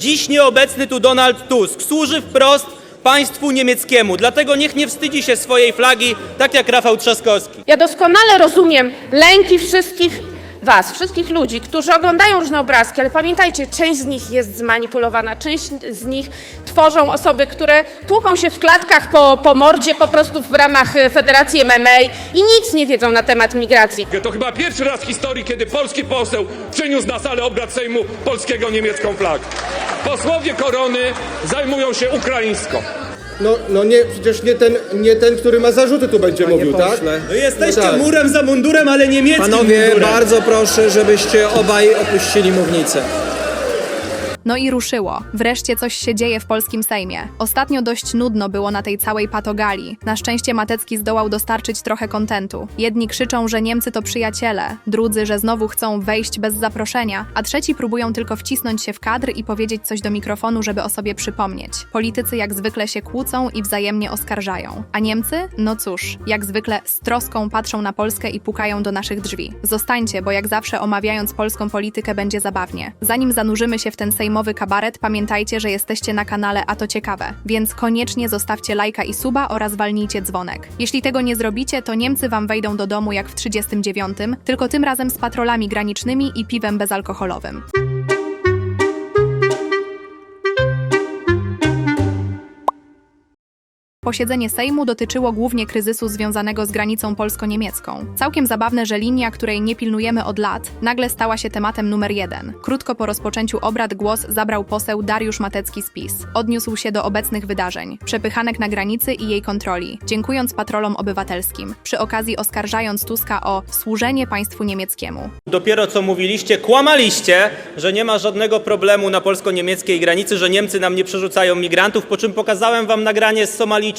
Dziś nieobecny tu Donald Tusk służy wprost państwu niemieckiemu, dlatego niech nie wstydzi się swojej flagi, tak jak Rafał Trzaskowski. Ja doskonale rozumiem lęki wszystkich Was, wszystkich ludzi, którzy oglądają różne obrazki, ale pamiętajcie, część z nich jest zmanipulowana, część z nich tworzą osoby, które tłuką się w klatkach po, po mordzie po prostu w ramach e, Federacji MMA i nic nie wiedzą na temat migracji. To chyba pierwszy raz w historii, kiedy polski poseł przyniósł na salę obrad Sejmu polskiego niemiecką flagę. Posłowie korony zajmują się ukraińską. No, no nie, przecież nie ten, nie ten, który ma zarzuty tu będzie mówił, tak? pośle. No jesteście No tak. murem za mundurem, ale niemieckim Panowie, mundurem. bardzo proszę, żebyście obaj opuścili mównicę. No i ruszyło. Wreszcie coś się dzieje w polskim Sejmie. Ostatnio dość nudno było na tej całej patogali. Na szczęście Matecki zdołał dostarczyć trochę kontentu. Jedni krzyczą, że Niemcy to przyjaciele, drudzy, że znowu chcą wejść bez zaproszenia, a trzeci próbują tylko wcisnąć się w kadr i powiedzieć coś do mikrofonu, żeby o sobie przypomnieć. Politycy jak zwykle się kłócą i wzajemnie oskarżają. A Niemcy? No cóż, jak zwykle z troską patrzą na Polskę i pukają do naszych drzwi. Zostańcie, bo jak zawsze omawiając polską politykę będzie zabawnie. Zanim zanurzymy się w ten sejmowy kabaret, pamiętajcie, że jesteście na kanale A to ciekawe, więc koniecznie zostawcie lajka i suba oraz walnijcie dzwonek. Jeśli tego nie zrobicie, to Niemcy wam wejdą do domu jak w 39, tylko tym razem z patrolami granicznymi i piwem bezalkoholowym. Posiedzenie Sejmu dotyczyło głównie kryzysu związanego z granicą polsko-niemiecką. Całkiem zabawne, że linia, której nie pilnujemy od lat, nagle stała się tematem numer jeden. Krótko po rozpoczęciu obrad głos zabrał poseł Dariusz Matecki z PiS. Odniósł się do obecnych wydarzeń, przepychanek na granicy i jej kontroli, dziękując patrolom obywatelskim, przy okazji oskarżając Tuska o służenie państwu niemieckiemu. Dopiero co mówiliście, kłamaliście, że nie ma żadnego problemu na polsko-niemieckiej granicy, że Niemcy nam nie przerzucają migrantów, po czym pokazałem wam nagranie z Somalijczykami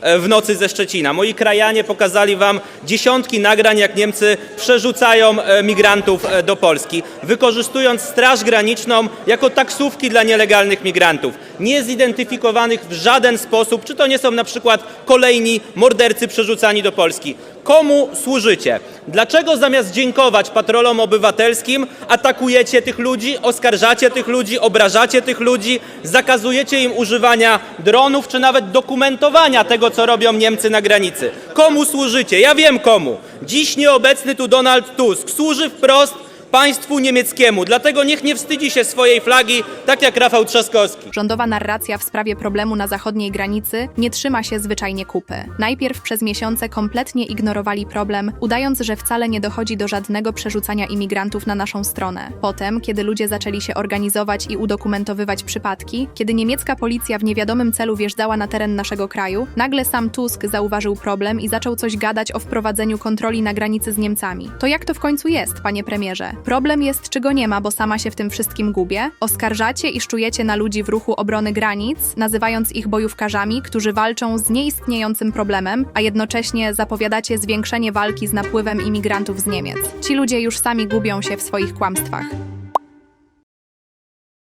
e, w nocy ze Szczecina. Moi krajanie pokazali wam dziesiątki nagrań, jak Niemcy przerzucają e, migrantów e, do Polski, wykorzystując Straż Graniczną jako taksówki dla nielegalnych migrantów, niezidentyfikowanych w żaden sposób, czy to nie są na przykład kolejni mordercy przerzucani do Polski. Komu służycie? Dlaczego zamiast dziękować patrolom obywatelskim, atakujecie tych ludzi, oskarżacie tych ludzi, obrażacie tych ludzi, zakazujecie im używania dronów, czy nawet dokumentowania tego, co robią Niemcy na granicy? Komu służycie? Ja wiem komu. Dziś nieobecny tu Donald Tusk służy wprost państwu niemieckiemu, dlatego niech nie wstydzi się swojej flagi, tak jak Rafał Trzaskowski. Rządowa narracja w sprawie problemu na zachodniej granicy nie trzyma się zwyczajnie kupy. Najpierw przez miesiące kompletnie ignorowali problem, udając, że wcale nie dochodzi do żadnego przerzucania imigrantów na naszą stronę. Potem, kiedy ludzie zaczęli się organizować i udokumentowywać przypadki, kiedy niemiecka policja w niewiadomym celu wjeżdżała na teren naszego kraju, nagle sam Tusk zauważył problem i zaczął coś gadać o wprowadzeniu kontroli na granicy z Niemcami. To jak to w końcu jest, panie premierze? Problem jest, czego nie ma, bo sama się w tym wszystkim gubię. Oskarżacie i szczujecie na ludzi w ruchu obrony granic, nazywając ich bojówkarzami, którzy walczą z nieistniejącym problemem, a jednocześnie zapowiadacie zwiększenie walki z napływem imigrantów z Niemiec. Ci ludzie już sami gubią się w swoich kłamstwach.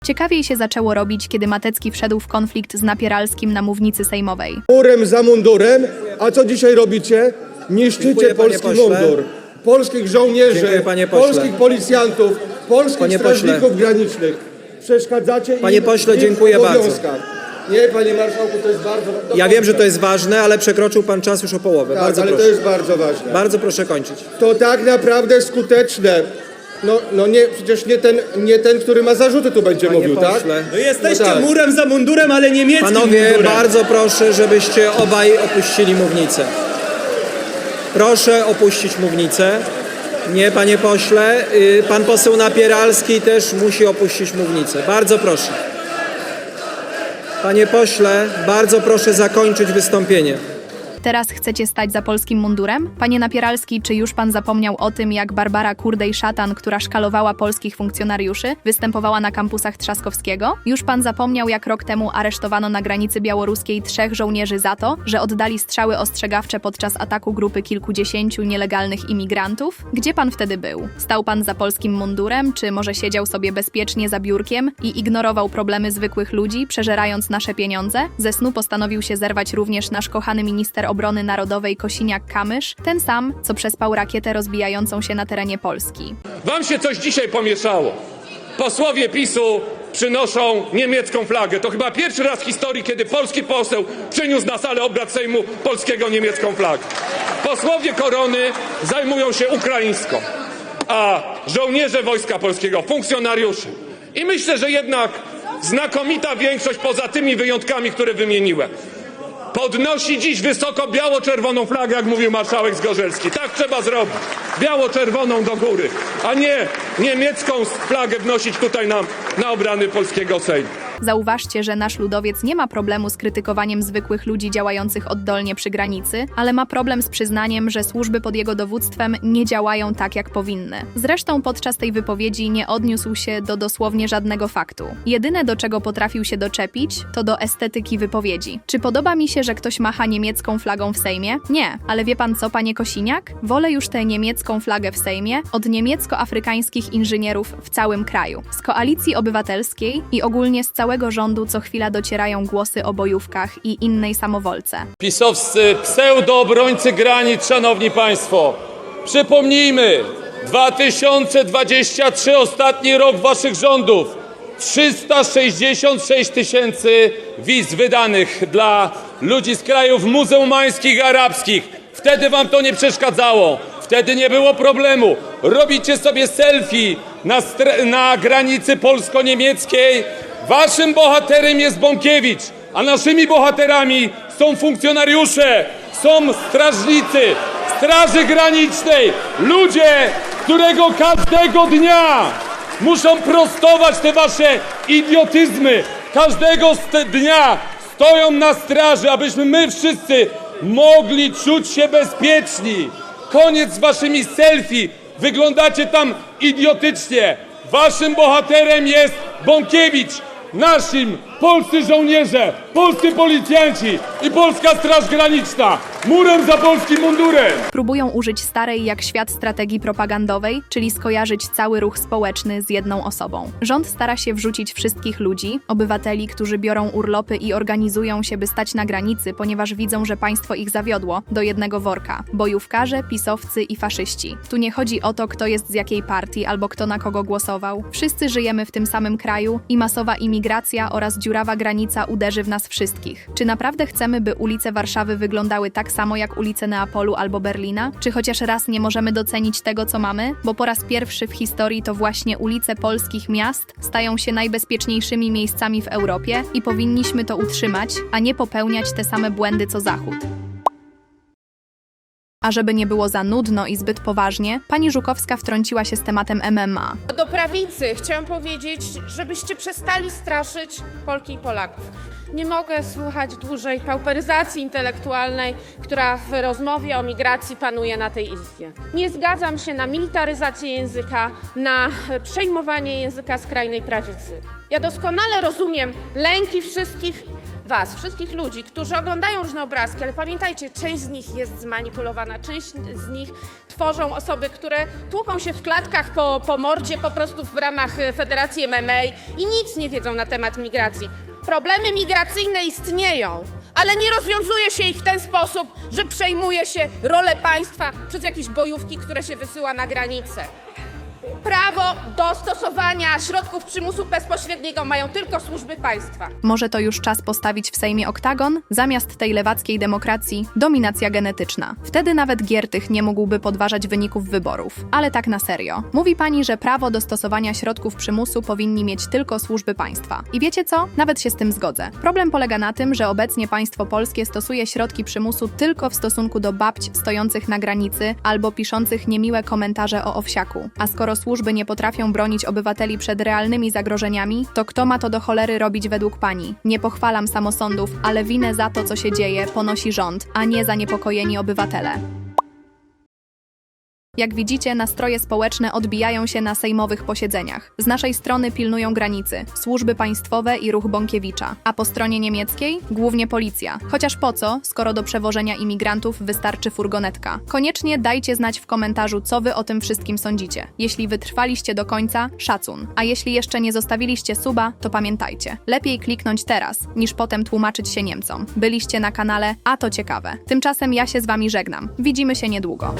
Ciekawiej się zaczęło robić, kiedy Matecki wszedł w konflikt z Napieralskim na mównicy sejmowej. Murem za mundurem, a co dzisiaj robicie? Niszczycie Dziękuję, polski mundur. Polskich żołnierzy, Dziękuję, panie pośle. polskich policjantów, polskich Panie pośle. strażników granicznych. Przeszkadzacie Panie im pośle, w ich dziękuję bardzo. obowiązkach. Nie, panie marszałku, to jest bardzo... do Ja wiem, że końca. to jest ważne, ale przekroczył pan czas już o połowę. Tak, Bardzo ale proszę. to jest bardzo ważne. Bardzo proszę kończyć. To tak naprawdę skuteczne. No, no nie, przecież nie ten, nie ten, który ma zarzuty tu będzie Panie mówił, tak? pośle. No jesteście No tak. murem za mundurem, ale niemieckim Panowie, mundurem. bardzo proszę, żebyście obaj opuścili mównicę. Proszę opuścić mównicę. Nie, panie pośle. Y, Pan poseł Napieralski też musi opuścić mównicę. Bardzo proszę. Panie pośle, bardzo proszę zakończyć wystąpienie. Teraz chcecie stać za polskim mundurem? Panie Napieralski, czy już pan zapomniał o tym, jak Barbara Kurdej-Szatan, która szkalowała polskich funkcjonariuszy, występowała na kampusach Trzaskowskiego? Już pan zapomniał, jak rok temu aresztowano na granicy białoruskiej trzech żołnierzy za to, że oddali strzały ostrzegawcze podczas ataku grupy kilkudziesięciu nielegalnych imigrantów? Gdzie pan wtedy był? Stał pan za polskim mundurem, czy może siedział sobie bezpiecznie za biurkiem i ignorował problemy zwykłych ludzi, przeżerając nasze pieniądze? Ze snu postanowił się zerwać również nasz kochany minister obrony narodowej Kosiniak-Kamysz, ten sam, co przespał rakietę rozbijającą się na terenie Polski. Wam się coś dzisiaj pomieszało. Posłowie PiSu przynoszą niemiecką flagę. To chyba pierwszy raz w historii, kiedy polski poseł przyniósł na salę obrad Sejmu polskiego niemiecką flagę. Posłowie korony zajmują się ukraińską, a żołnierze Wojska Polskiego, funkcjonariusze. I myślę, że jednak znakomita większość, poza tymi wyjątkami, które wymieniłem, podnosi dziś wysoko biało-czerwoną flagę, jak mówił marszałek Zgorzelski. Tak trzeba zrobić. Biało-czerwoną do góry, a nie niemiecką flagę wnosić tutaj na, na obrany polskiego Sejmu. Zauważcie, że nasz ludowiec nie ma problemu z krytykowaniem zwykłych ludzi działających oddolnie przy granicy, ale ma problem z przyznaniem, że służby pod jego dowództwem nie działają tak, jak powinny. Zresztą podczas tej wypowiedzi nie odniósł się do dosłownie żadnego faktu. Jedyne, do czego potrafił się doczepić, to do estetyki wypowiedzi. Czy podoba mi się, że ktoś macha niemiecką flagą w Sejmie? Nie. Ale wie pan co, panie Kosiniak? Wolę już tę niemiecką flagę w Sejmie od niemiecko-afrykańskich inżynierów w całym kraju. Z koalicji obywatelskiej i ogólnie z całego rządu co chwila docierają głosy o bojówkach i innej samowolce. pisowscy pseudoobrońcy granic, szanowni państwo. Przypomnijmy, 2023 ostatni rok waszych rządów. 366 tysięcy wiz wydanych dla ludzi z krajów muzułmańskich, arabskich. Wtedy wam to nie przeszkadzało. Wtedy nie było problemu. Robicie sobie selfie na, na granicy polsko-niemieckiej. Waszym bohaterem jest Bąkiewicz, a naszymi bohaterami są funkcjonariusze, są strażnicy, Straży Granicznej, ludzie, którego każdego dnia muszą prostować te wasze idiotyzmy. Każdego dnia stoją na straży, abyśmy my wszyscy mogli czuć się bezpieczni. Koniec z waszymi selfie. Wyglądacie tam idiotycznie. Waszym bohaterem jest Bąkiewicz. Nasce polscy żołnierze, polscy policjanci i polska Straż Graniczna. Murem za polskim mundurem. Próbują użyć starej jak świat strategii propagandowej, czyli skojarzyć cały ruch społeczny z jedną osobą. Rząd stara się wrzucić wszystkich ludzi, obywateli, którzy biorą urlopy i organizują się, by stać na granicy, ponieważ widzą, że państwo ich zawiodło, do jednego worka. Bojówkarze, pisowcy i faszyści. Tu nie chodzi o to, kto jest z jakiej partii albo kto na kogo głosował. Wszyscy żyjemy w tym samym kraju i masowa imigracja oraz dziurawa granica uderzy w nas wszystkich. Czy naprawdę chcemy, by ulice Warszawy wyglądały tak samo jak ulice Neapolu albo Berlina? Czy chociaż raz nie możemy docenić tego, co mamy? Bo po raz pierwszy w historii to właśnie ulice polskich miast stają się najbezpieczniejszymi miejscami w Europie i powinniśmy to utrzymać, a nie popełniać te same błędy co Zachód. A żeby nie było za nudno i zbyt poważnie, pani Żukowska wtrąciła się z tematem MMA. Do prawicy chciałam powiedzieć, żebyście przestali straszyć Polki i Polaków. Nie mogę słuchać dłużej pauperyzacji intelektualnej, która w rozmowie o migracji panuje na tej izbie. Nie zgadzam się na militaryzację języka, na przejmowanie języka skrajnej prawicy. Ja doskonale rozumiem lęki wszystkich Was, wszystkich ludzi, którzy oglądają różne obrazki, ale pamiętajcie, część z nich jest zmanipulowana, część z nich tworzą osoby, które tłuką się w klatkach po, po mordzie po prostu w ramach e, Federacji MMA i nic nie wiedzą na temat migracji. Problemy migracyjne istnieją, ale nie rozwiązuje się ich w ten sposób, że przejmuje się rolę państwa przez jakieś bojówki, które się wysyła na granicę. Prawo do stosowania środków przymusu bezpośredniego mają tylko służby państwa. Może to już czas postawić w Sejmie oktagon? Zamiast tej lewackiej demokracji, dominacja genetyczna. Wtedy nawet Giertych nie mógłby podważać wyników wyborów. Ale tak na serio. Mówi pani, że prawo do stosowania środków przymusu powinni mieć tylko służby państwa. I wiecie co? Nawet się z tym zgodzę. Problem polega na tym, że obecnie państwo polskie stosuje środki przymusu tylko w stosunku do babć stojących na granicy albo piszących niemiłe komentarze o owsiaku. A skoro służby nie potrafią bronić obywateli przed realnymi zagrożeniami, to kto ma to do cholery robić według pani? Nie pochwalam samosądów, ale winę za to, co się dzieje, ponosi rząd, a nie zaniepokojeni obywatele. Jak widzicie, nastroje społeczne odbijają się na sejmowych posiedzeniach. Z naszej strony pilnują granicy, służby państwowe i ruch Bąkiewicza, a po stronie niemieckiej głównie policja. Chociaż po co, skoro do przewożenia imigrantów wystarczy furgonetka? Koniecznie dajcie znać w komentarzu, co wy o tym wszystkim sądzicie. Jeśli wytrwaliście do końca, szacun. A jeśli jeszcze nie zostawiliście suba, to pamiętajcie, lepiej kliknąć teraz, niż potem tłumaczyć się Niemcom. Byliście na kanale, a to ciekawe. Tymczasem ja się z wami żegnam. Widzimy się niedługo.